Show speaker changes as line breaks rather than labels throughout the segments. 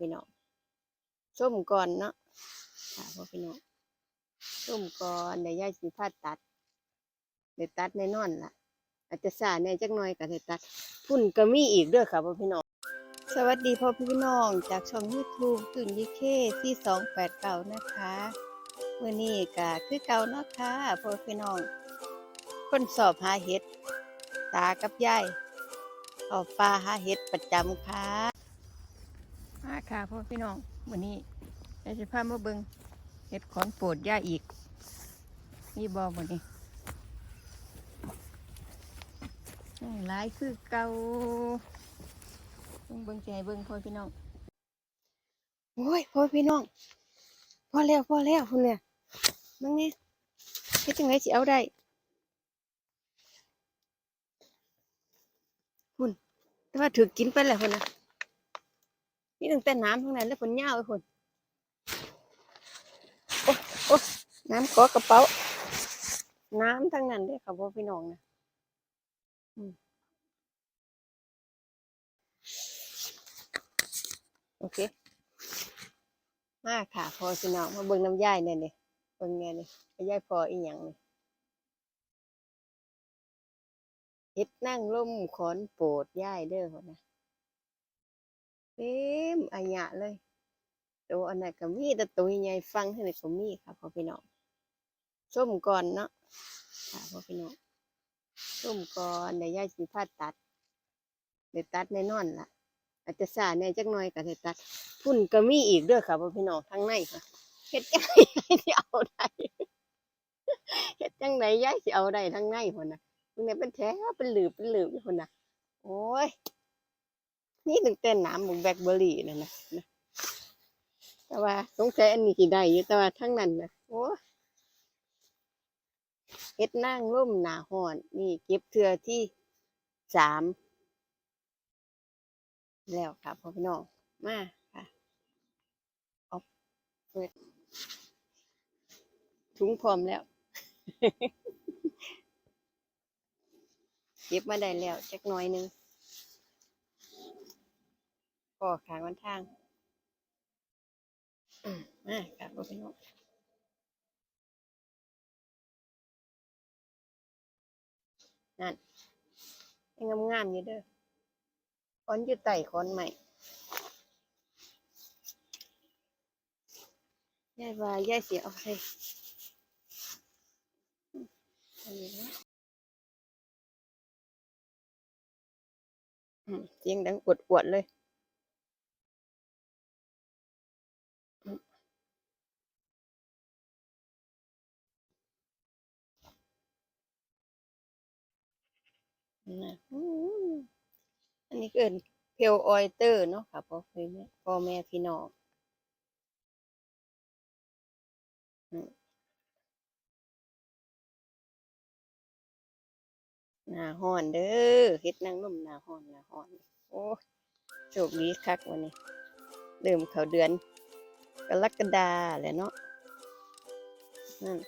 พี่น้องส้มก่อนเนาะค่ะพ่อพี่น้องส้มก่อนเดี๋ยวยายสิพาตัดเดี๋ยวตัดแน่นอนล่ะ อาจจะสาแน่จักหน่อยก็ได้ตัดพุ่นก็มีอีกด้อค่ะพ่อพี่น้องสวัสดีพ่อพี่น้องจากช่อง YouTube ตื่นยิเคที่สองแปดเก่านะคะเมื่อนี้ก็คือเก่าเนาะค่ะพ่อพี่น้อง คนสอบหาเห็ด ตากับยายออกปลาหาเห็ดประจำค่ะ ค่ะพ่อพี่น้องวันนี้ยายจะพามาเบิงเห็ดขอนโปรดย่าอีก นี่บอวันนี้หลายคือเก่าเบิงใจเบิงพ่อพี่น้องโอ้ยพ่อพี่น้องพอแล้วพอแล้วคุณเนี่ยมึงเนี่ยเฮ็ดจังไงสิเอาได้หุ่นแต่ว่าถือกินไปแล้วคนนะ นี่ตั้งแต่น้ำทั้งนั้นแล้วคนย่าวไอ้คนโอ้โอ้น้ำขอกระเป๋า น้ำทั้งนั้นเด้ค่ะพ่อพี่น้องนะโอเค มาค่ะพอพี่น้องมาเบิ่งน้ำย่ายเนี่ยนี่เบิ่งเนี่ยนี่ย่ายพออีหยังนี่เฮ็ดนั่งร่มขอนโปดย่ายเด้อคนนะ เต็มอัญญะเลย ตัวอันนั้นก็มีแต่ตัวใหญ่ฟังเท่านั้นก็มีค่ะพ่อพี่น้องส้มก่อนเนาะค่ะพ่อพี่น้องส้มก่อนเดี๋ยวยายสิพาตัดเดี๋ยวตัดแน่นอนล่ะ อาจจะสาแน่จักหน่อยก็ได้ตัดพุ่นก็มีอีกเด้อค่ะพ่อพี่น้องทั้งในค่ะเฮ็ดจังไดยายสิเอาได้เฮ็ดจังไดยายสิเอาได้ทั้งในพุ่นน่ะมึงเนี่ยเป็นแท้เป็นหลืบเป็นหลืบอยู่คนน่ะโอ้ย นี่ถึงเต้นน้ำหมูแบล็คเบอร์รี่นั่นนะแต่ว่าสงสัยอันนี้กี่ได้อยู่แต่ว่าทั้งนั้นนะโอ้เฮ็ดนั่งร่มหนาห่อน นี่เก็บเทือที่สามแล้วค่ะพ่อพี่น้องมาค่ะเอาเปิดถุงพร้อมแล้ว เก็บมาได้แล้วจักหน่อยหนึง ก็ขางวันทางอืมมาครับพ่อพี่น้องนั่นยังงามอยู่เด้อขอนอยู่ไต่ขอนใหม่ยายว่ายายเสียเอาใส่อืมอันนี้นะอืมเสียงดังอวดๆเลย นะอันนี้เกินเพลออยเตอร์เนาะค่ะพ่อแม่พ่อแม่พี่น้องหน้าฮ้อนเด้อเฮ็ดนางร่มหน้าฮ้อนหน้าฮ้อน โอ้โชคดีคักวันนี้เริ่มเขาเดือนกรกฎาแล้วเนาะนั่น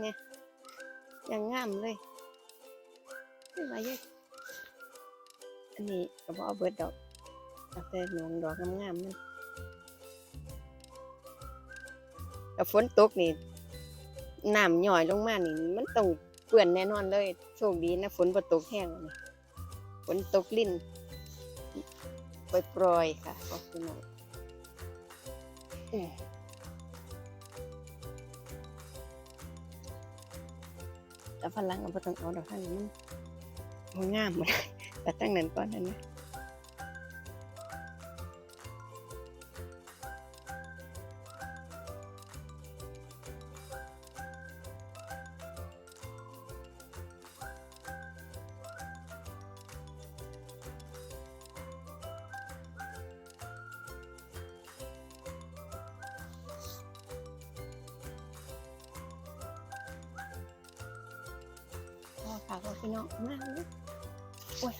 ไงยังงามเลย ไม่ไหวเยอะอันนี้ก็บ่เอาเบิดดอกเอาแต่หนวงดอกงามๆมันแต่ฝนตกนี่น้ำย่อยลงมานี่ มันต้องเปื้อนแน่นอนเลยโชคดีนะฝนบ่ตกแห้งนนี้ฝนตกลิ่นปล่อยๆค่ะขอบคุณน้องเอ้ยแต่ฝรั่งก็บ่ต้องเอาดอกท่านมันมัน งามหมดแต่ตั้งนั้นก่อนนะเนี่ยพอค่ะขอบคุณน้องมากเลย โอ้ย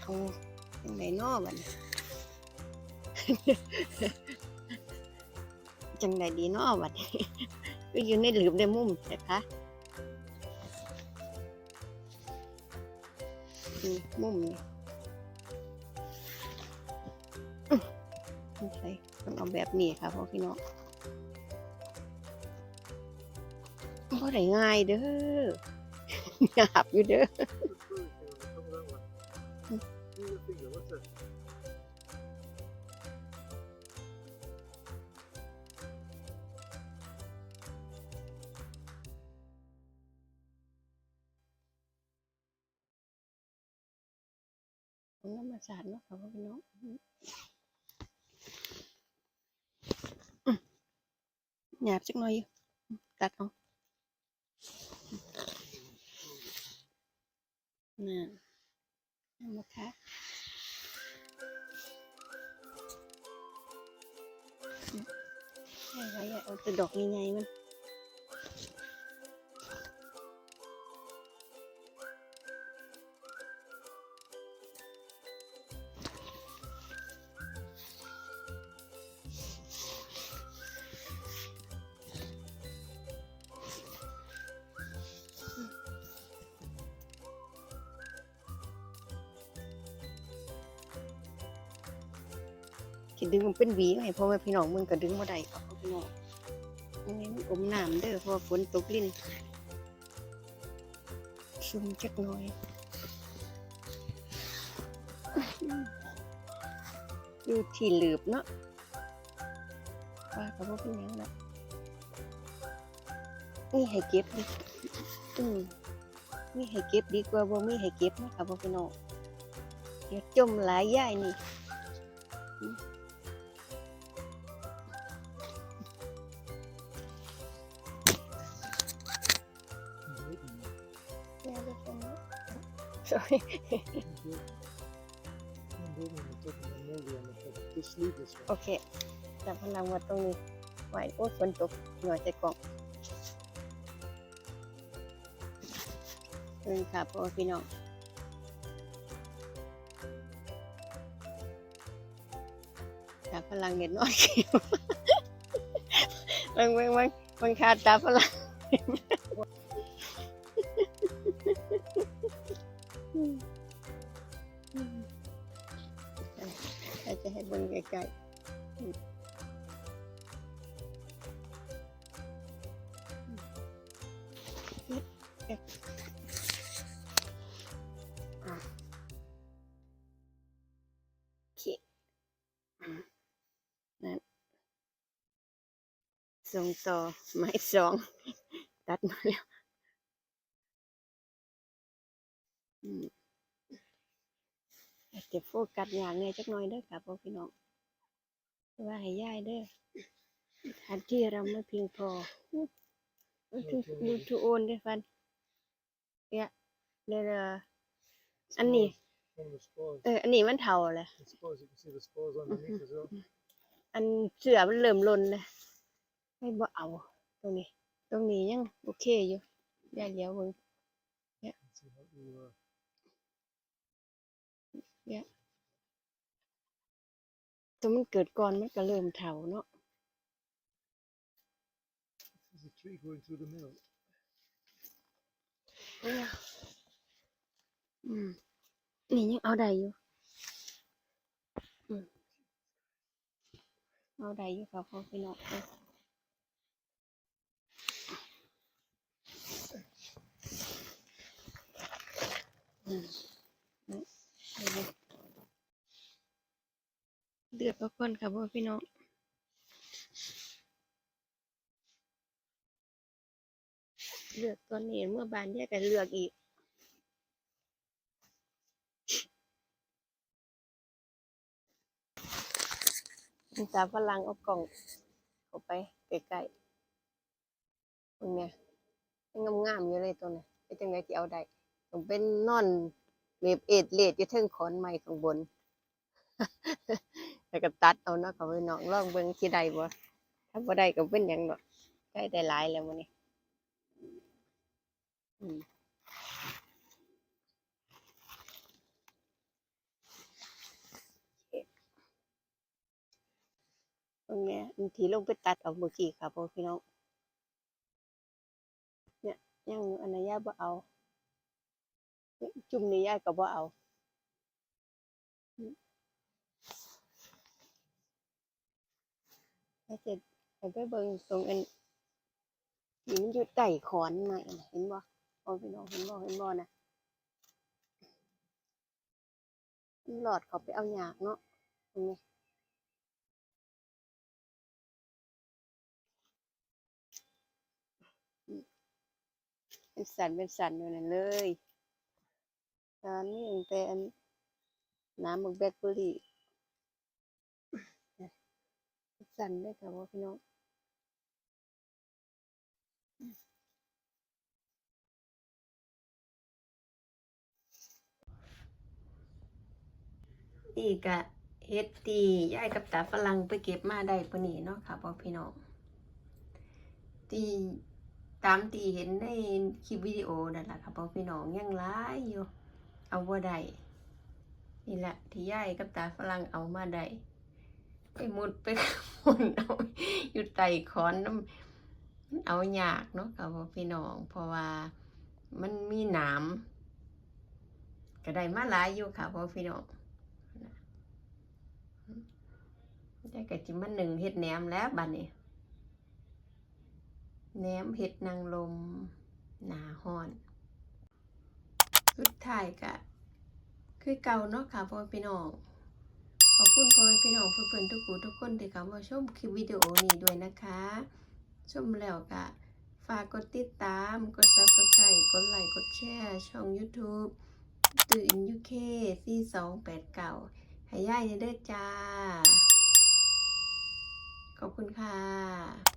เอาจังไดนอบัดนี้จังไดดีนอบัดนี้ก็อยู่ในหลืมในมุมนะคะมุมนี่ไม่ใช่ต้องเอาแบบนี้ค่ะพ่อพี่น้อง บ่ได้ง่ายเด้อหยาบอยู่เด้อ
What's the finger? What's that?
ของน้ำมาสาดเนาะค่ะพ่อพี่น้องอื้อหยาบจักหน่อยอยู่ตัดเอา น่ะเอามาค่ะใช่ไว้อะเอาตัวดอกใหญ่ๆมัน คิดึงมันเป็นหวีไงเพราะว่าพี่น้องมึงก็ดึงบ่ได้ครับพี่น้องยังไงมันอมน้ำเด้อเพราะฝนตกลิ้นซุ่มจักหน่อยอยู่ที่หลืบเนาะว่าก็บ่เป็นหยังละนี่ให้เก็บดิอืมมีให้เก็บดีกว่าบ่มีให้เก็บนะครับพี่น้องเดี๋ยวจมหลายย่ายนี่ โอเคจับพลังวัดตรงนี้ไหวโอ้ฝนตกหน่อยใจกล่องเออค่ะพ่อพี่น้องจับพลังเน็ตน้อยเขียวมันมันมันมันขาดตาพลัง ใกลๆโอเคอืมนั่นส่งต่อไม้สอง ตัดมาแล้วอืมอาจจะโฟกัสอย่างไงจักหน่อยเด้อค่ะพ่อพี่น้อง ว่าให้ย่ายเด้อสถานที่เราไม่เพียงพอดูทูดูโอนด้วยฟันเนี่ยเดี๋ยวอันนี้ เออ อันนี้มันเท่าเลยอันเสือมันเริ่อมลนเลยไม่บ่เอา ตรงนี้ ตรงนี้ยังโอเคอยู่ย่าเลี้ยวเบิ่ง
Let's see what you, uh,
ตัวมันเกิดก่อนมันก็เริ่มเถาเนาะ
there's a tree going through the middle.
อืมนี่ยังเอาได้อยู่อืมเอาได้อยู่ค่ะพ่อพี่น้องเอ้ยอืมนี่เอาเลย เดือดก็คนค่ะพ่อพี่น้องเลือกตัวนี้เมื่อบานแยกกันเลือกอีกมันตาฝรั่งเอากล่องเข้าไปใกล้ๆตรงเนี้ยงามๆอยู่เลยตัวนี้ยเป็นจังไงที่เอาได้ต้องเป็นนอนเมบเอ็ดเลดอยู่เทิงขอนไม้ข้างบน แล้วก็ตัดเอาเนาะเขาไปน้องลองเบิ่งที่ใดบ่ถ้าบ่ได้ก็เป็นหยังดอกใกล้ได้หลายแล้วมื้อนี้อืมตรงนี้ยอันที่ลงไปตัดเอาเมื่อกี้ค่ะพ่อพี่น้อง เนี่ยยังอนนนยาบ่เอา จุ่มนี้ยายก็บ่เอา แล้วจะให้ไปเบิ่งตรงอันที่มันอยู่ใต้ขอนไม้น่ะเห็นบ่โอ้พี่น้องเห็นบ่เห็นบ่น่ะมันหลอดเขาไปเอาหยากเนาะตรงนี้เป็นสันเป็นสันอยู่นั่นเลยตอนนี้ตั้งแต่อันน้ำมึกแบล็คเบอร์รี่เป็น สันเลยค่ะว่าพี่น้องนี่กะเฮ็ดที่ยายกับตาฝรั่งไปเก็บมาได้ปนี่เนาะค่ะพ่อพี่น้องที่ตามที่เห็นในคลิปวิดีโอนั่นแหละค่ะพ่อพี่น้องยังหลายอยู่ เอาบ่าได้นี่แหละที่ยายกับตาฝรั่งเอามาได้ ไปมุดไปขมนเอาอยู่ใต้อนน้ำมันเอายากเนาะค่ะพ่อพี่น้อง เพราะว่ามันมีหนามก็ได้มาหลายอยู่ค่ะพ่อพี่น้องได้กะจิมันหนึ่งเห็ดแหนมแล้วบัดนี้แหนมเห็ดนางลม หนาฮ้อน สุดท้ายกะ คือเก่าเนาะค่ะพ่อพี่น้อง ขอบคุณพ่อแม่พี่น้องเพื่อนๆทุกคนทุกคนที่เข้ามาชมคลิปวิดีโอนี้ด้วยนะคะ ชมแล้วก็ฝากกดติดตาม กด subscribe กดไลค์ กดแชร์ ช่อง YouTube ตื่น UK 4289ให้ย่ายเด้อจ้า ขอบคุณค่ะ